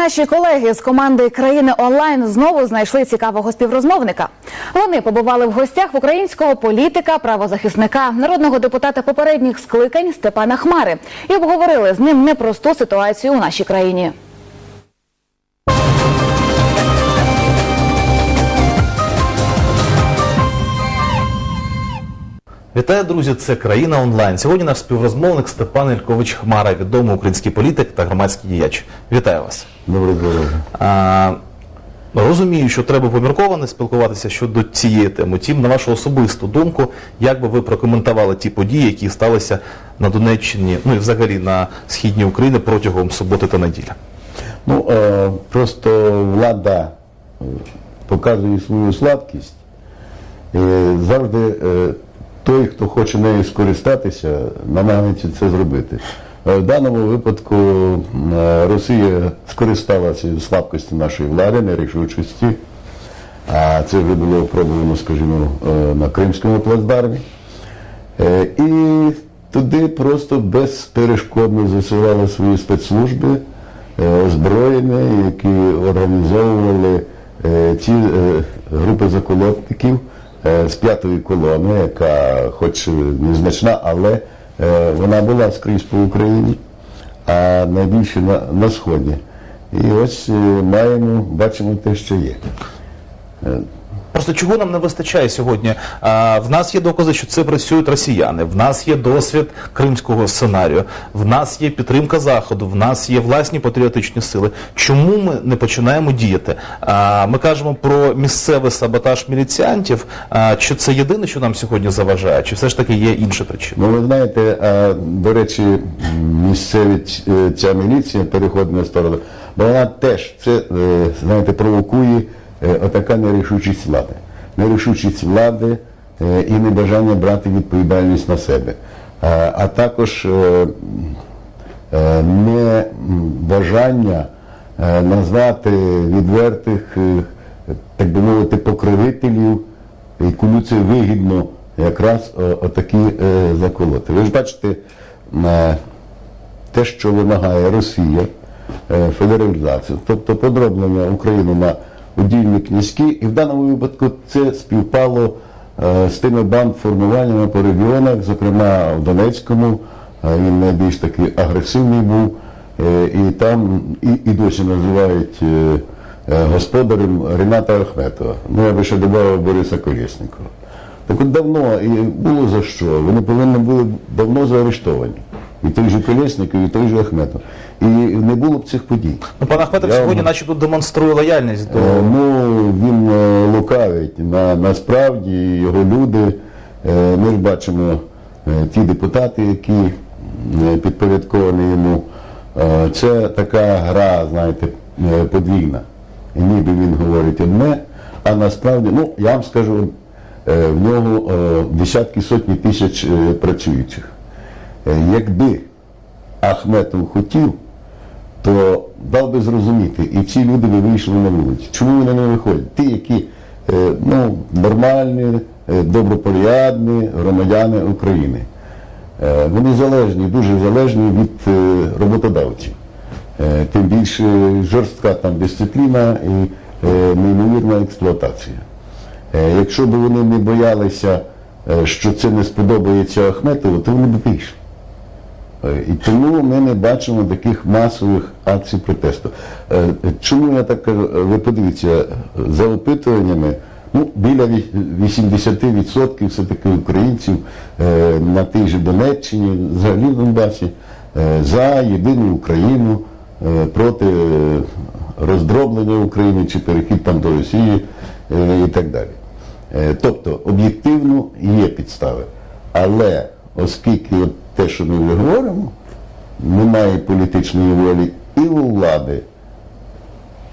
Наші колеги з команди країни онлайн знову знайшли цікавого співрозмовника. Вони побували в гостях в українського політика, правозахисника, народного депутата попередніх скликань Степана Хмари і обговорили з ним непросту ситуацію у нашій країні. Вітаю, друзі! Це країна онлайн. Сьогодні наш співрозмовник Степан Ількович Хмара, відомий український політик та громадський діяч. Вітаю вас. Доброго здоров'я. Розумію, що треба помірковано спілкуватися щодо цієї теми. Тім, на вашу особисту думку, як би ви прокоментували ті події, які сталися на Донеччині, ну і взагалі на східній Україні протягом суботи та неділі? Ну, е, просто влада е, показує свою слабкість. Е, завжди е, той, хто хоче нею скористатися, намагається це зробити. Е, В даному випадку е, Росія скористалася слабкістю нашої влади, нерішучості. А це вже було пробовано, скажімо, е, на Кримському плацдармі. І туди просто безперешкодно засилали свої спецслужби, озброєні, які організовували ці групи заколотників з п'ятої колони, яка хоч незначна, але е, вона була скрізь по Україні, а найбільше на, на Сході. І ось е, маємо, бачимо те, що є. Просто чого нам не вистачає сьогодні? А, в нас є докази, що це працюють росіяни. В нас є досвід кримського сценарію. В нас є підтримка заходу. В нас є власні патріотичні сили. Чому ми не починаємо діяти? А, ми кажемо про місцевий саботаж міліціантів. А, чи це єдине, що нам сьогодні заважає? Чи все ж таки є інші причини? Ну, ви знаєте, а, до речі, місцеві е, ця міліція переходить на сторону, бо вона теж це, е, знаєте, провокує отака нерішучість влади. Нерішучість влади е, і небажання брати відповідальність на себе. А, а також е, е, не бажання е, назвати відвертих, е, так би мовити, покровителів, кому це вигідно якраз отакі е, заколоти. Ви ж бачите, е, те, що вимагає Росія, е, федералізацію, тобто подроблення України на удільні князьки, і в даному випадку це співпало е, з тими бандформуваннями по регіонах, зокрема в Донецькому, е, він найбільш такий агресивний був, е, і там і, і досі називають господарем Рената Ахметова. Ну, я би ще додав Бориса Колєснікова. Так от давно і було за що. Вони повинні були давно заарештовані. І той же Колєсніков, і той же Ахметов. І не було б цих подій. Ну, пан Ахметов Я сьогодні, вам- начебто, демонструє лояльність до Е, Ну, він е, лукавить. На, насправді його люди, е, ми ж бачимо е, ті депутати, які е, підпорядковані йому. Е, Це така гра, знаєте, е, подвійна. І ніби він говорить одне, а насправді, ну, я вам скажу, е, в нього е, десятки сотні тисяч е, працюючих. Е, Якби Ахметов хотів, то дав би зрозуміти, і ці люди би вийшли на вулицю. Чому вони не виходять? Ті, які е, ну, нормальні, е, добропорядні громадяни України. Вони залежні, дуже залежні від роботодавців. Тим більше жорстка там дисципліна і неймовірна експлуатація. Якщо б вони не боялися, що це не сподобається Ахметову, то вони б вийшли. І тому ми не бачимо таких масових акцій протесту. Е, Чому я так кажу? Е, Ви подивіться, за опитуваннями, ну, біля 80% все-таки українців е, на тій же Донеччині, взагалі в Донбасі, за єдину Україну, проти роздроблення України чи перехід там до Росії і так далі. Тобто об'єктивно є підстави. Але оскільки от те, що ми вже говоримо, немає політичної волі і у влади,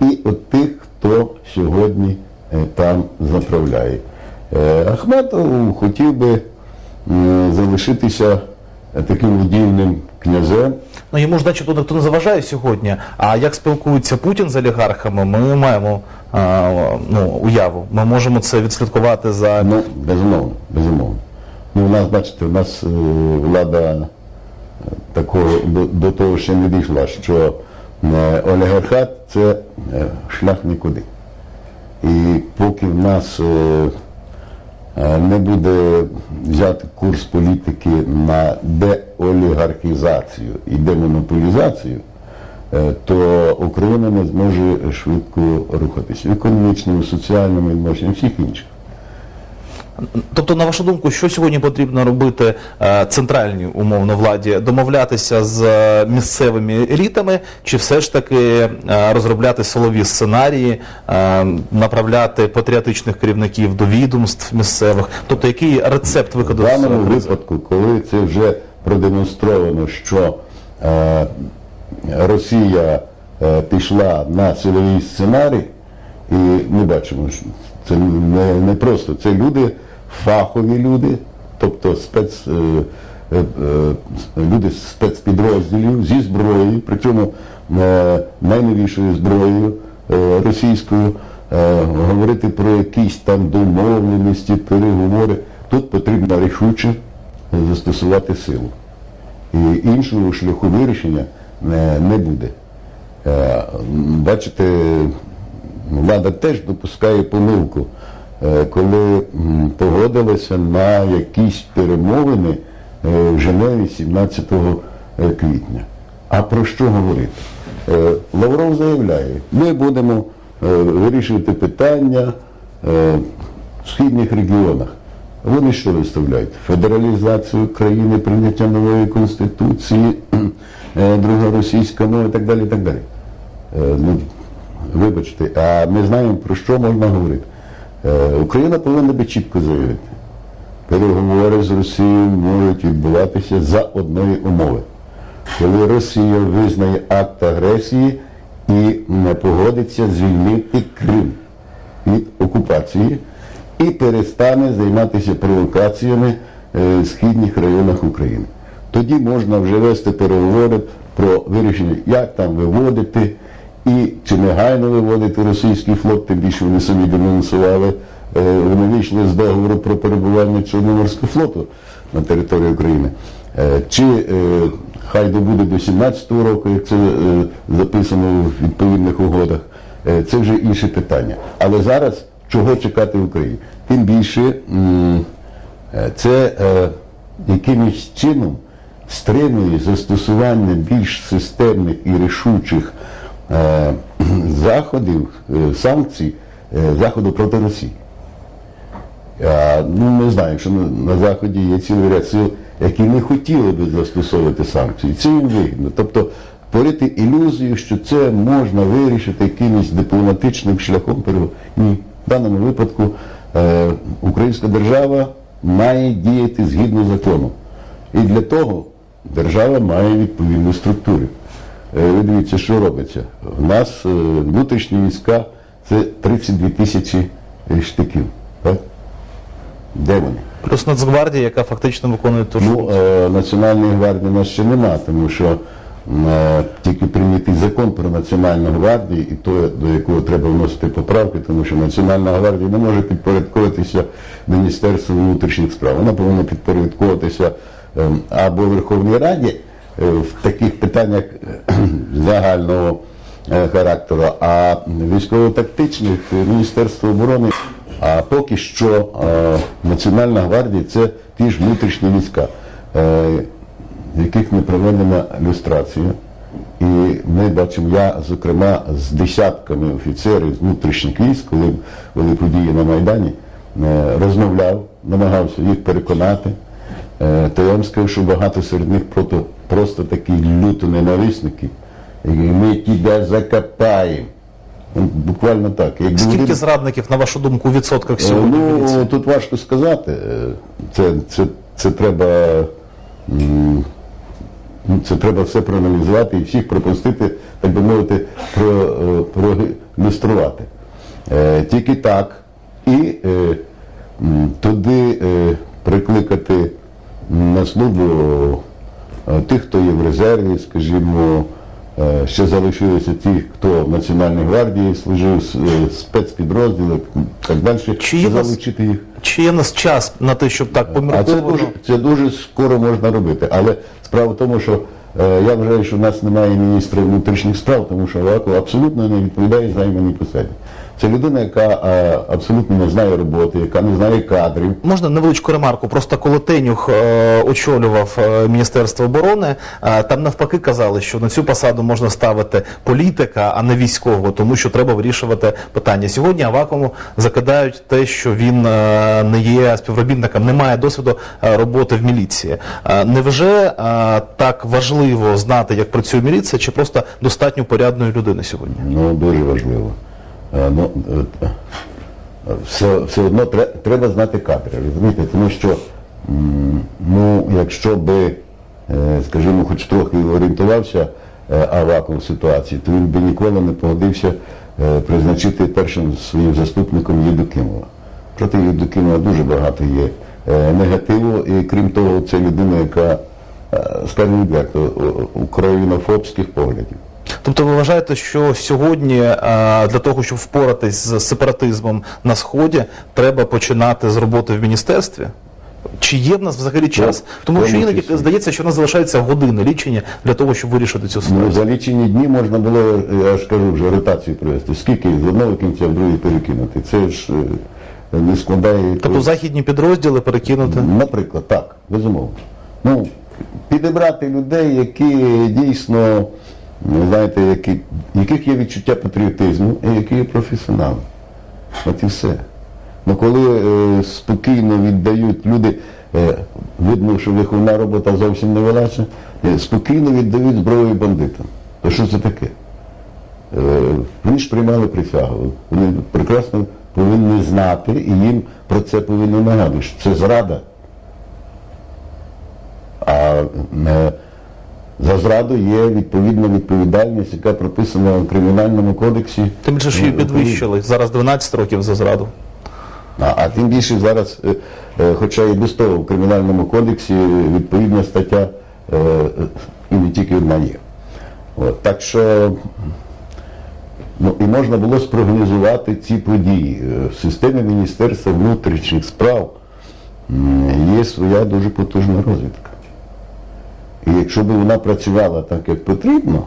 і от тих, хто сьогодні е, там заправляє. Е, Ахметов хотів би залишитися е, таким удільним князем. Ну йому ж начебто ніхто не заважає сьогодні. А як спілкується Путін з олігархами, ми маємо а, ну, уяву. Ми можемо це відслідкувати за Ну, безумовно, безумовно. Ну, у нас, бачите, у нас е, влада е, такого до, того ще не дійшла, що Е, Олігархат це шлях нікуди. І поки в нас не буде взяти курс політики на деолігархізацію і демонополізацію, то Україна не зможе швидко рухатися економічному, соціальному відношенні, всіх інших. Тобто, на вашу думку, що сьогодні потрібно робити е, центральній умовно владі? Домовлятися з е, місцевими елітами, чи все ж таки е, розробляти силові сценарії, направляти патріотичних керівників до відомств місцевих? Тобто, який рецепт виходу з даному випадку, коли це вже продемонстровано, що е, Росія е, пішла на силовий сценарій, і ми бачимо, що це не, не просто, це люди, фахові люди, тобто спец, е, е, е, люди спецпідрозділів зі зброєю, причому е, найновішою зброєю е, російською, е, говорити про якісь там домовленості, переговори. Тут потрібно рішуче застосувати силу. І іншого шляху вирішення е, не буде. Е, Бачите, влада теж допускає помилку, е, коли м, погодилася на якісь перемовини е, в Женеві 17 квітня. А про що говорити? Е, Лавров заявляє, ми будемо е, вирішувати питання е, в східних регіонах. Вони що виставляють? Федералізацію країни, прийняття нової конституції, е, друга російська мова і так далі. і так далі. Вибачте, а ми знаємо, про що можна говорити. Е, Україна повинна би чітко заявити. Переговори з Росією можуть відбуватися за одної умови. Коли Росія визнає акт агресії і не погодиться звільнити Крим від окупації і перестане займатися провокаціями е, в східних районах України. Тоді можна вже вести переговори про вирішення, як там виводити і чи негайно виводити російський флот, тим більше вони самі денонсували, е, вони вийшли з договору про перебування Чорноморського флоту на території України. Е, Чи е, хай добуде до 17-го року, як це е, записано в відповідних угодах, е, це вже інше питання. Але зараз чого чекати в Україні? Тим більше е, це е, якимось чином стримує застосування більш системних і рішучих е, заходів, е, санкцій, е, заходу проти Росії. Ну, ми знаємо, що на, Заході є цілий ряд сил, які не хотіли би застосовувати санкції. Це їм вигідно. Тобто творити ілюзію, що це можна вирішити якимось дипломатичним шляхом. Ні. В даному випадку е, українська держава має діяти згідно закону. І для того держава має відповідні структури. Е, Ви дивіться, що робиться. В нас е, внутрішні війська це 32 тисячі е, штиків. Так? Де вони? Плюс Нацгвардія, яка фактично виконує ту ж Ну, е, Національної гвардії у нас ще нема, тому що е, тільки прийнятий закон про Національну гвардію, і то, до якого треба вносити поправки, тому що Національна гвардія не може підпорядковуватися Міністерству внутрішніх справ. Вона повинна підпорядковуватися е, або Верховній Раді в таких питаннях е, загального е, характеру, а військово-тактичних е, Міністерство оборони. А поки що е, Національна гвардія це ті ж внутрішні війська, е, яких не проведена люстрація. І ми бачимо, я, зокрема, з десятками офіцерів з внутрішніх військ, коли були події на Майдані, е, розмовляв, намагався їх переконати. Е, То я вам скажу, що багато серед них просто, просто такі люто ненависники. які Ми тебе закопаємо. Ну, Буквально так. Якби Скільки вони- зрадників, на вашу думку, у відсотках Е, сьогодні? Ну, тут важко сказати. Е, Це, це, це треба. ну, Це треба все проаналізувати і всіх пропустити, так би мовити, про, е, проілюструвати. Е, Тільки так. І туди прикликати на службу тих, хто є в резерві, скажімо, е, ще залишилися ті, хто в Національній гвардії служив, е, спецпідрозділи, так далі, Чи є залучити їх. Чи є нас час на те, щоб так А це дуже, це дуже скоро можна робити. Але справа в тому, що е, я вважаю, що в нас немає міністра внутрішніх справ, тому що Аваков абсолютно не відповідає займаній посаді. Це людина, яка е, абсолютно не знає роботи, яка не знає кадрів. Можна невеличку ремарку? Просто коли Тенюх е, очолював е, Міністерство оборони, е, там навпаки казали, що на цю посаду можна ставити політика, а не військового, тому що треба вирішувати питання. Сьогодні Авакому закидають те, що він е, не є співробітником, не має досвіду е, роботи в міліції. Е, Невже е, так важливо знати, як працює міліція, чи просто достатньо порядної людини сьогодні? Ну, дуже важливо. Е, Ну, е, е, все, все одно треба знати кадри, розумієте? Тому що, ну, якщо би, скажімо, хоч трохи орієнтувався Аваков в ситуації, то він би ніколи не погодився призначити першим своїм заступником Єдокимова. Проти Єдокимова дуже багато є негативу, і крім того, це людина, яка, скажімо відверто, українофобських поглядів. Тобто ви вважаєте, що сьогодні е, для того, щоб впоратись з сепаратизмом на сході, треба починати з роботи в міністерстві? Чи є в нас взагалі час? Тому що іноді здається, що в нас залишається години лічення для того, щоб вирішити цю Ну, за лічені дні можна було, я ж кажу, вже ротацію провести. Скільки з одного кінця в другий перекинути? Це ж е, не складає. Тобто західні підрозділи перекинути. Наприклад, так, безумовно. Ну, підібрати людей, які дійсно, ну, знаєте, які, яких є відчуття патріотизму і які є професіонали. От і все. Ну коли е, спокійно віддають люди, е, видно, що виховна робота зовсім не велася, е, спокійно віддають зброю бандитам. То що це таке? Е, вони ж приймали присягу. Вони прекрасно повинні знати і їм про це повинні нагадувати. що Це зрада. А е, за зраду є відповідна відповідальність, яка прописана в Кримінальному кодексі. Тим більше, що її підвищили. Зараз 12 років за зраду. А, а тим більше зараз, е, е, хоча і без того в Кримінальному кодексі відповідна стаття е, е, і не тільки одна є. От, так що ну, і можна було спрогнозувати ці події. Е, В системі Міністерства внутрішніх справ є своя дуже потужна розвідка. І якщо б вона працювала так, як потрібно,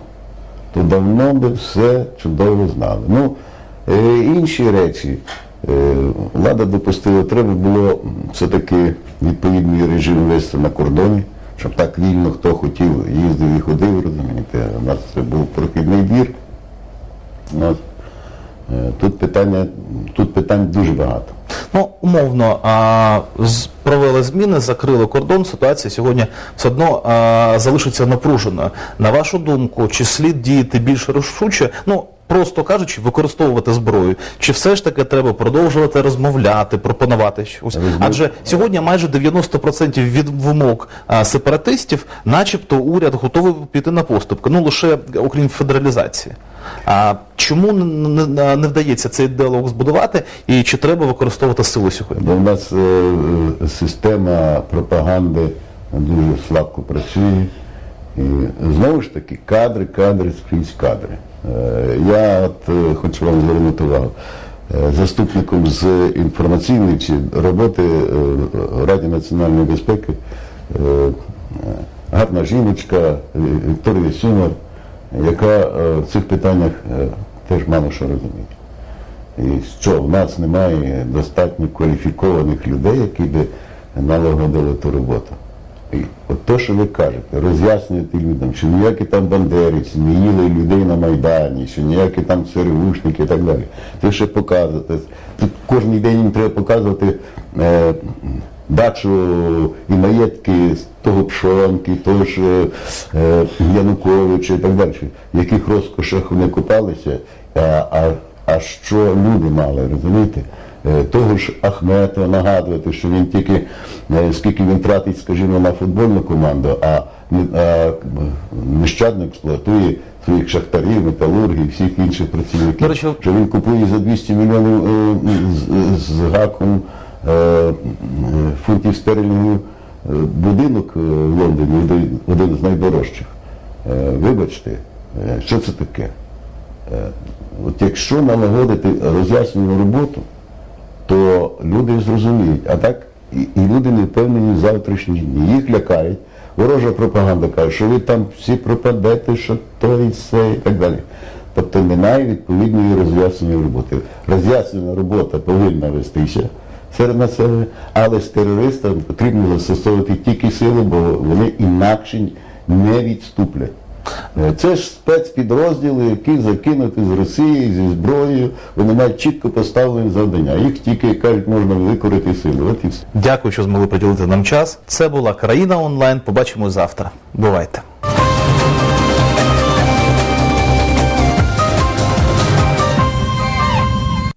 то давно би все чудово знали. Ну, е, інші речі. Е, влада допустила, треба було все-таки відповідний режим ввести на кордоні, щоб так вільно хто хотів їздив і ходив, розумієте. У нас це був прохідний двір. Е, Тут питання, тут питань дуже багато. Ну, умовно, а, провели зміни, закрили кордон, ситуація сьогодні все одно а, залишиться напруженою. На вашу думку, чи слід діяти більш рішуче? Ну, просто кажучи, використовувати зброю, чи все ж таки треба продовжувати розмовляти, пропонувати щось? Адже сьогодні майже 90% від вимог а, сепаратистів, начебто уряд готовий піти на поступки, ну лише окрім федералізації. А чому не, не, вдається цей діалог збудувати і чи треба використовувати силу сьогодні? Бо в нас е, е, система пропаганди дуже слабко працює. І знову ж таки, кадри, кадри, скрізь кадри. Е, я от е, хочу вам звернути увагу. Е, Заступником з інформаційної чи роботи е, Раді національної безпеки гарна жіночка Вікторія Сюмер, яка в цих питаннях теж мало що розуміє. І що в нас немає достатньо кваліфікованих людей, які би налагодили ту роботу. От то, що ви кажете, роз'яснюєте людям, що ніякі там бандерівці не їли людей на Майдані, що ніякі там ЦРУшники і так далі. Це ще показувати. Тут кожен день їм треба показувати е, дачу і маєтки з того Пшонки, того ж е, е, Януковича і так далі, яких розкошах вони купалися, а, а, а що люди мали, розумієте? Е, Того ж Ахметова нагадувати, що він тільки е, скільки він тратить, скажімо, на футбольну команду, а, а нещадно експлуатує своїх шахтарів, металургів, всіх інших працівників. Що він купує за 200 мільйонів е, з, з гаком е, е, фунтів стерлінгів е, будинок е, в Лондоні, один- з найдорожчих. Е, Вибачте, е, що це таке? Е, От якщо налагодити роз'яснювальну роботу, то люди зрозуміють. А так і, і люди не впевнені в завтрашні дні. Їх лякають. ворожа пропаганда каже, що ви там всі пропадете, що то і все, і так далі. Тобто немає відповідної роз'ясненої роботи. Роз'яснена робота повинна вестися серед населення, але з терористами потрібно застосовувати тільки сили, бо вони інакше не відступлять. Е, Це ж спецпідрозділи, які закинуті з Росії зі зброєю, вони мають чітко поставлені завдання. Їх тільки кажуть, можна викорити силу. От і все. Дякую, що змогли приділити нам час. Це була країна онлайн. Побачимо завтра. Бувайте.